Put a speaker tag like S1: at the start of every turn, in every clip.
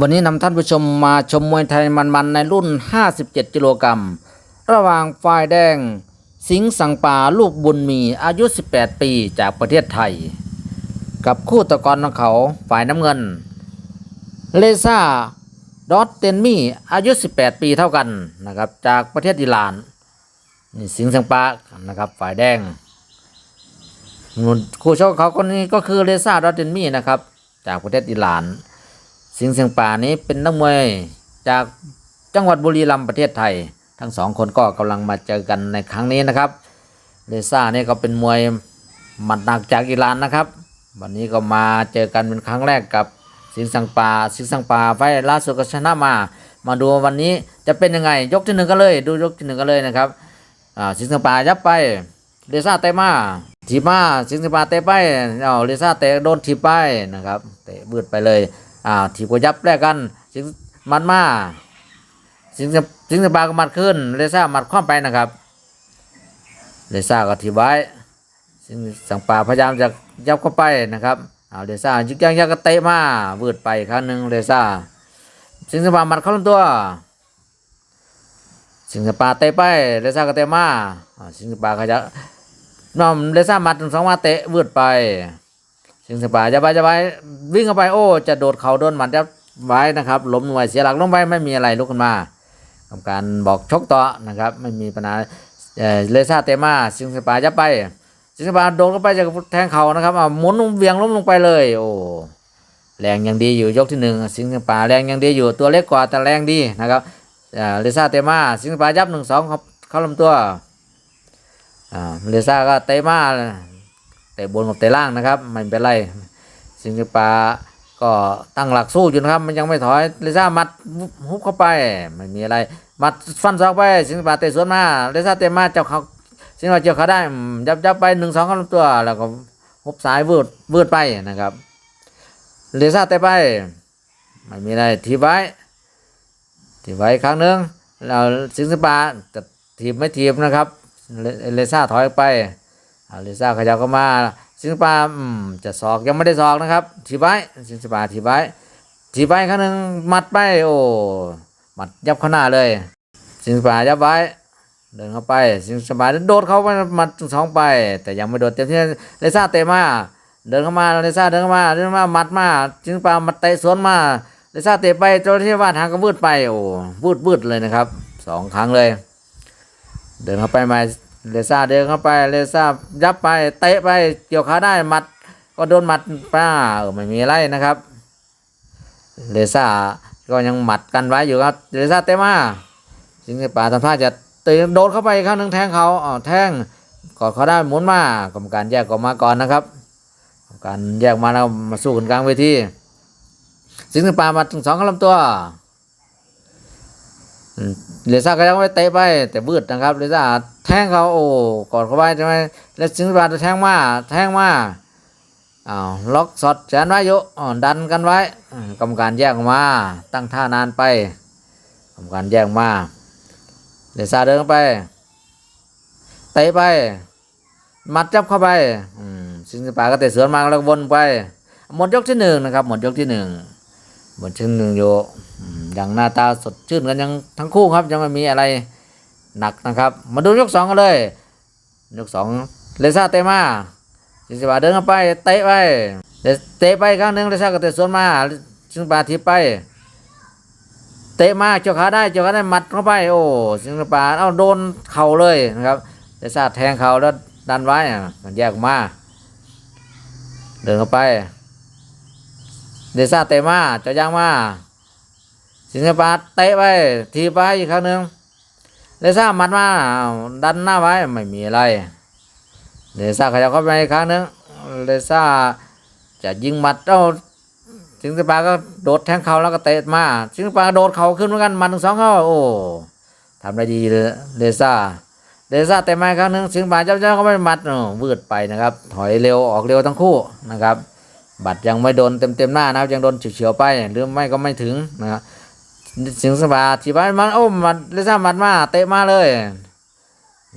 S1: วันนี้นำท่านผู้ชมมาชมมวยไทยมันๆในรุ่น 57 กิโลกรัม ระหว่างฝ่ายแดง สิงห์สังปาลูกบุญมีอายุ 18 ปีจากประเทศไทย กับคู่ตะกรของเขาฝ่ายน้ำเงิน เลซ่าดอตเตนมี่อายุ 18 ปีเท่ากันนะครับจากประเทศอิหร่านนี่สิงห์สังปานะครับฝ่ายแดงคู่ชกเขาคนนี้ก็คือเลซ่าดอตเตนมี่นะครับจากประเทศอิหร่าน สิงห์เสียงป่านี้เป็นนักมวยจากจังหวัดบุรีรัมย์ประเทศไทย ทั้งสองคนก็กำลังมาเจอกันในครั้งนี้นะครับเลซ่านี่ก็เป็นมวยหมัดหนักจากอิหร่านนะครับ วันนี้ก็มาเจอกันเป็นครั้งแรกกับสิงห์สังปาสิงห์สังปาไฟล่าสุดก็ชนะมา มาดูวันนี้จะเป็นยังไงยกที่หนึ่งกันเลย ดูยกที่หนึ่งกันเลยนะครับอ่าสิงห์สังปายับไปเลซ่าเตะมาถีบมาสิงห์สังปาเตะไปเอาเลซ่าเตะโดนถีบไปนะครับเตะบืดไปเลย อ่าถีบกยับแลกกันสิงมันมาสิงสิงสปาก็มัดขึ้นเลซ่ามัดคว้าไปนะครับเลซ่าก็ถีบไว้สิงสังปาพยายามจะยับเข้าไปนะครับเอาเลซ่ายึกยักยักก็เตะมาวืดไปครั้งหนึ่งเลซ่าสิงสปามัดเข้าลำตัวสิงสปาเตะไปเลซ่าก็เตะมาอ่าสิงสปาขยับน้อมเลซ่ามัดสองมาเตะวืดไป สิงสปาจะไปจะไปวิ่งเข้าไปโอ้ จะโดดเขาโดนหมัดจะไว้นะครับล้มลงไปเสียหลักลงไปไม่มีอะไรลุกขึ้นมากรรมการบอกชกต่อนะครับ ไม่มีปัญหาเออเลซ่าเตมาสิงสปาจะไปสิงสปาโดนเข้าไปจะแทงเขานะครับอ่าหมุนเวียงล้มลงไปเลย โอ้แรงยังดีอยู่ยกที่หนึ่งสิงสปาแรงยังดีอยู่ตัวเล็กกว่าแต่แรงดีนะครับอ่าเลซ่าเตมาสิงสปายับหนึ่งสองเขาเข้าลำตัวอ่าเลซ่าก็เตมา เตะบนกับเตะล่างนะครับไม่เป็นไรสิงคโปร์ก็ตั้งหลักสู้อยู่นะครับ มันยังไม่ถอยเลซ่ามัดฮุบเข้าไปไม่มีอะไรมัดฟันศอกไปสิงคโปร์เตะสวนมาเลซ่าเตะมาเจ้าเขาสิงคโปร์เจ้าเขาได้ยับยับไปหนึ่งสองเข้าลำตัวแล้วก็ฮุบซ้ายวืดวืดไปนะครับเลซ่าเตะไปไม่มีอะไรทีบไว้ทีบไว้ครั้งหนึ่งแล้วสิงคโปร์จะทีบไม่ทีบนะครับเลซ่าถอยไป อาลิซ่าขยับเข้ามาสิงปร์อืมจะสอกยังไม่ได้สอกนะครับทีบไว้สิงคโปร์ทีบไว้ทีบไว้ครั้งหนึ่งหมัดไปโอ้หมัดยับข้างหน้าเลย สิงคโปร์ยับไว้เดินเข้าไปสิงคโปร์โดดเข้าไปหมัดสองไป แต่ยังไม่โดดเต็มที่เลซ่าเตะมาเดินเข้ามาเลซ่าเดินเข้ามาเดินมาหมัดมาสิงปร์มาเตะสวนมาเลซ่าเตะไปโจที่ว่าทางก็วืดไปโอ้วืดวืดเลยนะครับสองครั้งเลย เดินเข้าไปม่ เลซ่าเดินเข้าไปเลซ่ายับไปเตะไปเกี่ยวขาได้หมัด ก็โดนหมัดป้าเออไม่มีอะไรนะครับ เลซ่าก็ยังหมัดกันไว้อยู่ครับเลซ่าเตะมาสิงคโปร์ทำท่าจะเตะโดนเข้าไปอีกครั้งหนึ่งแทงเขาอ๋อแทงกอดเขาได้หมุนมากรรมการแยกออกมาก่อนนะครับกรรมการแยกมาแล้วมาสู้กันกลางเวทีสิงคโปร์มาถึงสองเข้าลำตัว เลซ่าก็ยังไม่เตะไป แต่บืดนะครับเลซ่าแทงเขาโอ้กอดเขาไว้ใช่ไหมแล้วสิงห์บาจะแทงมาแทงมาอ้าวล็อกสอดแขนไว้อยู่อ่อนดันกันไว้กรรมการแยกมา ตั้งท่านานไปกรรมการแยกมาเลซ่าเดินไปเตะไปมัดจับเข้าไปอืมสิงห์ป่าก็เตะสวนมาแล้ววนไป หมดยกที่หนึ่งนะครับ หมดยกที่หนึ่ง หมดที่หนึ่งอยู่อืมยังหน้าตาสดชื่นกันยังทั้งคู่ครับ ยังไม่มีอะไรหนักนะครับ มาดูยกสองกันเลย ยกสองเลซ่าเตมาสิงสบาเดินเข้าไปเตะไปเตะไปครั้งหนึ่งเลซ่าก็เตะสวนมาสิงสบาทีไป เตะมาเจ้าขาได้เจ้าขาได้หมัดเข้าไป โอ้สิงสบาเอาโดนเข่าเลยนะครับเลซ่าแทงเข่าแล้วดันไว้อะมันแยกมาเดินเข้าไป เลซ่าเตะมาเจ้าย่างมาสิงคโปร์เตะไปทีไปอีกครั้งหนึ่งเลซ่ามัดมาดันหน้าไว้ไม่มีอะไรเลซ่าขยับเข้าไปอีกครั้งหนึ่งเลซ่าจะยิงหมัดเอ้าสิงคโปร์ก็โดดแทงเขาแล้วก็เตะมาสิงคโปร์โดดเขาขึ้นเหมือนกันมันถึงสองเข้าโอ้ทำได้ดีเลยเลซ่าเลซ่าเตะมาอีกครั้งหนึ่งสิงคโปร์เจ้าเจ้าก็ไม่หมัดโอ้วืดไปนะครับ ถอยเร็วออกเร็วทั้งคู่นะครับ บัตรยังไม่โดนเต็มเต็มๆหน้านะครับ ยังโดนเฉียวๆไปหรือไม่ก็ไม่ถึงนะครับสิงสบาทีบ้านมันโอ้มันเลซ่ามัดมาเตะมาเลย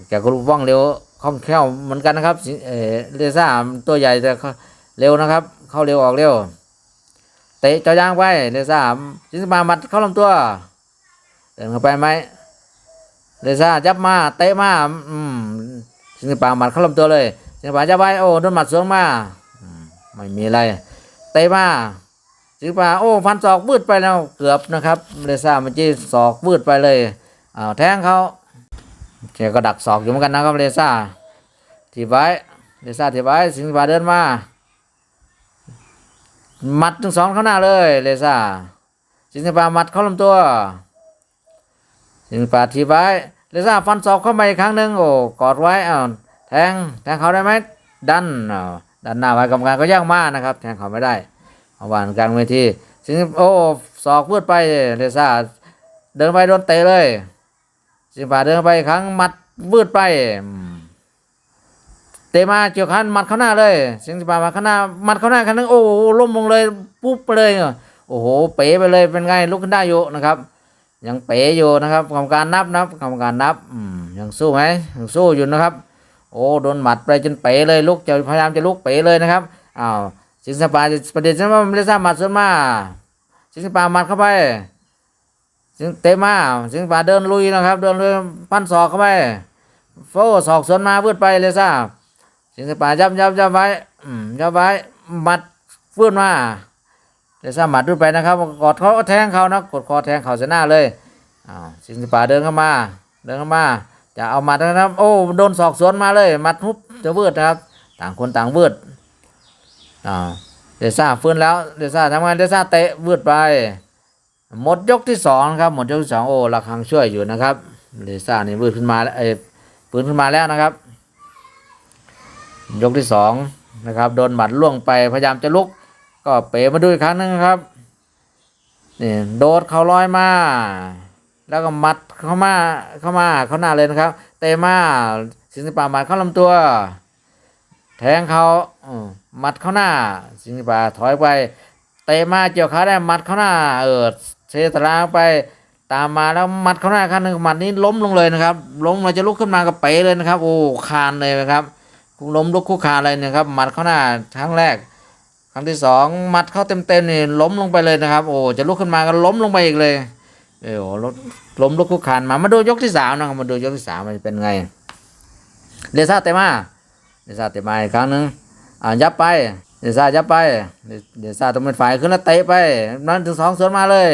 S1: แกก็รู้ว่องเร็วคล่องแคล่วเหมือนกันนะครับเออเลซ่าตัวใหญ่แต่เขาเร็วนะครับ เข้าเร็วออกเร็วเตะจ้ายางไปเลซ่าสิงสปามัดเข้าลำตัวเดินเข้าไปไหมเลซ่าจับมาเตะมาอืมสิงสปามัดเข้าลำตัวเลยสิงสปาจับไปโอ้โดนหมัดสวนมา ไม่มีอะไรเตะมาสิงสปาโอ้ฟันศอกวืดไปแล้วเกือบนะครับเลซ่าเมื่อกี้ศอกวืดไปเลยอ้าวแทงเขาแกก็ดักศอกอยู่เหมือนกันนะครับเลซ่าทีบไว้เลซ่าทีบไว้สิงสปาเดินมาหมัดทั้งสองเข้าหน้าเลยเลซ่าสิงห์ปามัดเข้าลำตัว สิงห์ปาทีบไว้เลซ่าฟันศอกเข้าไปอีกครั้งหนึ่งโอ้กอดไว้อ้าวแทงแทงเขาได้ไหมดันอ้าว ดันหน้าไว้กรรมการก็ย่างมากนะครับแทงเขาไม่ได้เอาวานกลางเวทีสิงโอ้ศอกพืดไปเลซ่าเดินไปโดนเตะเลยสิงห์ปาเดินไปครั้งมัดวืดไปเตะมาเกี่ยวขันมัดเข้าหน้าเลยสิงห์ปามาเข้าหน้ามัดเข้าหน้าครั้งนึงโอ้ล้มลงเลยปุ๊บไปเลยโอ้โหเป๋ไปเลยเป็นไงลุกขึ้นได้อยู่นะครับยังเป๋อยู่นะครับกรรมการนับนับกรรมการนับอืมยังสู้ไหมยังสู้อยู่นะครับ โอ้โดนหมัดไปจนเป๋เลยลุกจะพยายามจะลุกเป๋เลยนะครับอ้าวสิงสปาจะประเด็นใช่ไหมไม่ได้ทราบหมัดส่วนมาสิงสปาหมัดเข้าไปสิงเตะมาสิงสปาเดินลุยนะครับ เดินลุยปั้นศอกเข้าไปโฟศอกสวนมาพืดไปเลยซ่าสิงสปายับยับยับไว้ยับไว้หมัดฟื้นมาเดี๋ยวสามัดด้วยไปนะครับกอดเขาแทงเขานะกดคอแทงเขาเสียหน้าเลยอ้าวสิงห์ป่าเดินเข้ามา เดินเข้ามา จะเอาหมัดนะครับ โอ้โดนศอกสวนมาเลยหมัดฮุบจะเวืดนะครับ ต่างคนต่างเวืดอ้าเดซ่าฟื้นแล้วเดซ่าทำงานเดซ่าเตะเวืดไป หมดยกที่สองครับ หมดยกที่สองโอ้ระฆังช่วยอยู่นะครับเดซ่านี่เวืดขึ้นมาแล้วเอ้ฟื้นขึ้นมาแล้วนะครับ ยกที่สองนะครับ โดนหมัดล่วงไปพยายามจะลุก ก็เป๋มาดูอีกครั้งนึงครับนี่โดดเขาลอยมา แล้วก็มัดเข้ามาเข้ามาเข้าหน้าเลยนะครับ เตะมาสิงห์ป่าหมัดเข้าลำตัว แทงเขาอมัดเข้าหน้า สิงห์ป่าถอยไป เตะมาเกี่ยวขาได้มัดเข้าหน้า เออเซตราไปตามมาแล้วมัดเข้าหน้าครั้งหนึ่งหมัดนี้ล้มลงเลยนะครับ ล้มมาจะลุกขึ้นมากับเป๋เลยนะครับ โอ้คานเลยนะครับล้มลุกคู่คานเลยนะครับหมัดเข้าหน้าครั้งแรกครั้งที่สองมัดเข้าเต็มๆนี่ล้มลงไปเลยนะครับ โอ้จะลุกขึ้นมาก็ล้มลงไปอีกเลย เออโอ้ล้มล้มลุกคุกคานมามาดูยกที่สามนะครับมาดูยกที่สามมันเป็นไงเดซ่าเตมาเดซ่าเตมาอีกครั้งหนึ่งอ่ายับไปเดซ่ายับไปเดเดซ่าต้องเป็นฝ่ายขึ้นแล้วเตะไปนั้นถึงสองสวนมาเลย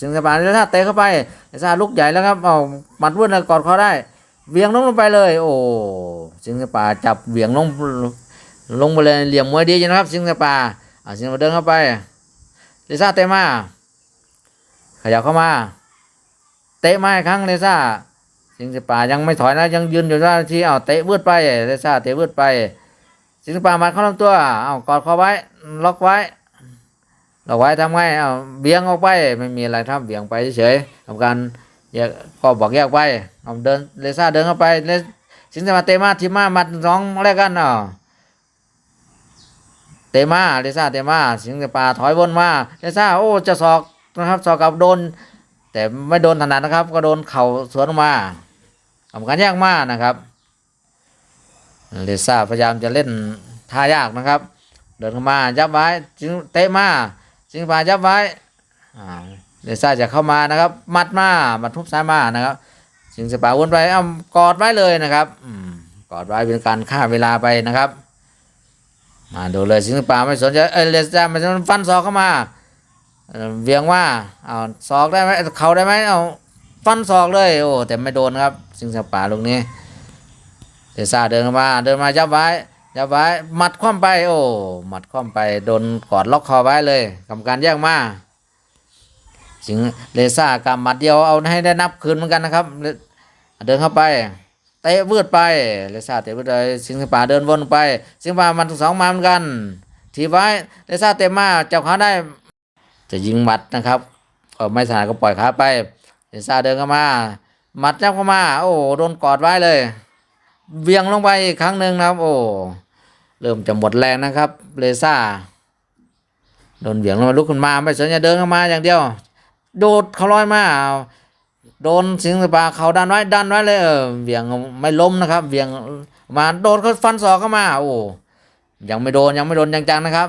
S1: สิงสปาเดซ่าเตะเข้าไปเดซ่าลุกใหญ่แล้วครับเอาหมัดวุ่นกอดคอได้เวียงลงลงไปเลย โอ้สิงสปาจับเวียงลงลงไปเลยเหลี่ยมมวยดีนะครับ สิงสปาอ่าสิงสปาเดินเข้าไปเลซ่าเตมา ขยับเข้ามา เตะมาอีกครั้งเลซ่าสิงสปายังไม่ถอยนะยังยืนอยู่หน้าที่เอาเตะวืดไปเลซ่าเตะวืดไป สิงสปามัดเข้าลำตัวเอากอดคอไว้ ล็อกไว้ล็อกไว้ทำไงเอาเบี่ยงออกไปไม่มีอะไรทำเบี่ยงไปเฉยๆทำการแยกก็บอกแยกไปเอาเดินเลซ่าเดินเข้าไปเลสิงสปาเตะมาทีมามัดสองแรกกันเนาะเตะมาเลซ่าเตะมาสิงห์ป่าถอยวนมาเลซ่าโอ้จะศอก นะครับศอกกับโดน แต่ไม่โดนถนัดนะครับ ก็โดนเข่าสวนออกมาทำการยากมากนะครับเลซ่าพยายามจะเล่นท่ายากนะครับ เดินเข้ามายับไว้สิงเตะมาสิงห์ป่ายับไว้เลซ่าจะเข้ามานะครับ มัดมามัดทุบซ้ายมานะครับสิงห์ป่าวนไปเอากอดไว้เลยนะครับอืกอดไว้เป็นการฆ่าเวลาไปนะครับ มาดูเลยสิงป่าไม่สนใจเอเลสจ้ามันฟันศอกเข้ามา เวียงว่าเอาศอกได้ไหมเขาได้ไหมเอาฟันศอกเลยโอ้แต่ไม่โดนครับ สิงห์ป่าลูกนี้เลซ่าเดินมาเดินมายับไว้ยับไว้หมัดคว่ำไปโอ้หมัดคว่ำไปโดนกอดล็อกคอไว้เลยกรรมการแยกมาสิงเลซ่ากำหมัดเดียวเอาให้ได้นับคืนเหมือนกันนะครับ เดินเข้าไปเตะวืดไปเลซ่าเตะวืดไปสิงห์ป่าเดินวนไป สิงห์ป่ามันสองมาเหมือนกันทีไว้เลซ่าเตะมาจับขาได้ จะยิงหมัดนะครับไม่ถนัดก็ปล่อยขาไปเลซ่าเดินเข้ามาหมัดจับเข้ามา โอ้โดนกอดไว้เลยเวียงลงไปอีกครั้งหนึ่งนะครับ โอ้เริ่มจะหมดแรงนะครับเลซ่าโดนเวียงลงมาลุกขึ้นมาไม่สนใจเดินเข้ามาอย่างเดียว โดดเขาลอยมาโดนสิงห์ป่าเขาดันไว้ดันไว้เลยเออเวียงไม่ล้มนะครับเวียงมาโดนเขาฟันศอกเข้ามา โอ้ยังไม่โดนยังไม่โดนจังๆนะครับ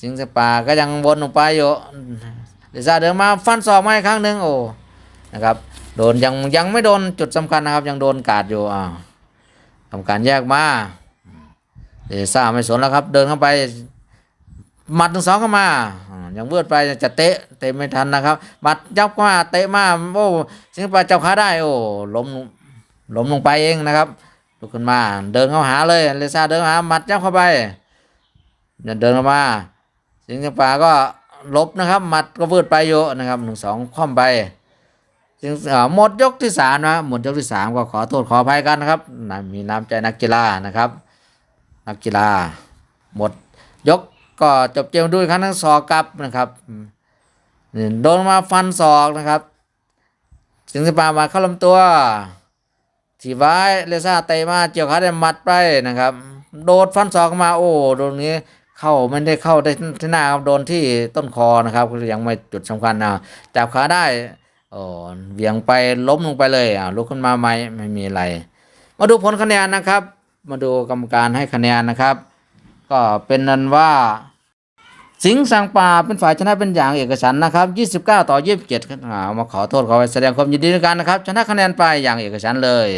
S1: สิงสปาก็ยังวนลงไปอยู่เดซ่าเดินมาฟันศอกมาอีกครั้งหนึ่งโอ้นะครับโดนยังยังไม่โดนจุดสำคัญนะครับ ยังโดนกาดอยู่อ่าทำการแยกมาเดซ่าไม่สนแล้วครับ เดินเข้าไปหมัดหนึ่งสองเข้ามา ยังเบืดไปจะเตะเตะไม่ทันนะครับหมัดยับเข้ามาเตะมาโอ้สิงสปาเจับขาได้โอ้ล้มล้มลงไปเองนะครับลุกขึ้นมา เดินเข้าหาเลยเลซ่าเดินเข้าหาหมัดยับเข้าไป เนี่ยเดินออกมา สิงห์ป่าก็ลบนะครับหมัดก็วืดไปอยู่นะครับหนึ่งสองคว่ำไปสิงห์หมดยกที่สามนะหมดยกที่สามก็ขอโทษขออภัยกันนะครับนะมีน้ำใจนักกีฬานะครับ นักกีฬา หมดยกก็จบเกมด้วยครั้งทั้งศอกกลับนะครับโดนมาฟันศอกนะครับสิงห์ป่ามาเข้าลำตัวทีไว้เลซ่าเตะมาเกี่ยวขาได้หมัดไปนะครับ โดดฟันศอกมาโอ้โดนนี้ เข้าไม่ได้เข้าได้ที่หน้าครับโดนที่ต้นคอนะครับก็ยังไม่จุดสำคัญนะจับขาได้โอ้เหวียงไปล้มลงไปเลยอ่าลุกขึ้นมาไหมไม่มีอะไร มาดูผลคะแนนนะครับ มาดูกรรมการให้คะแนนนะครับ ก็เป็นนั้นว่าสิงห์สังป่าเป็นฝ่ายชนะเป็นอย่างเอกฉันนะครับ 29 ต่อ 27ครับอ่ามาขอโทษขอแสดงความยินดีด้วยกันนะครับ ชนะคะแนนไปอย่างเอกฉันเลย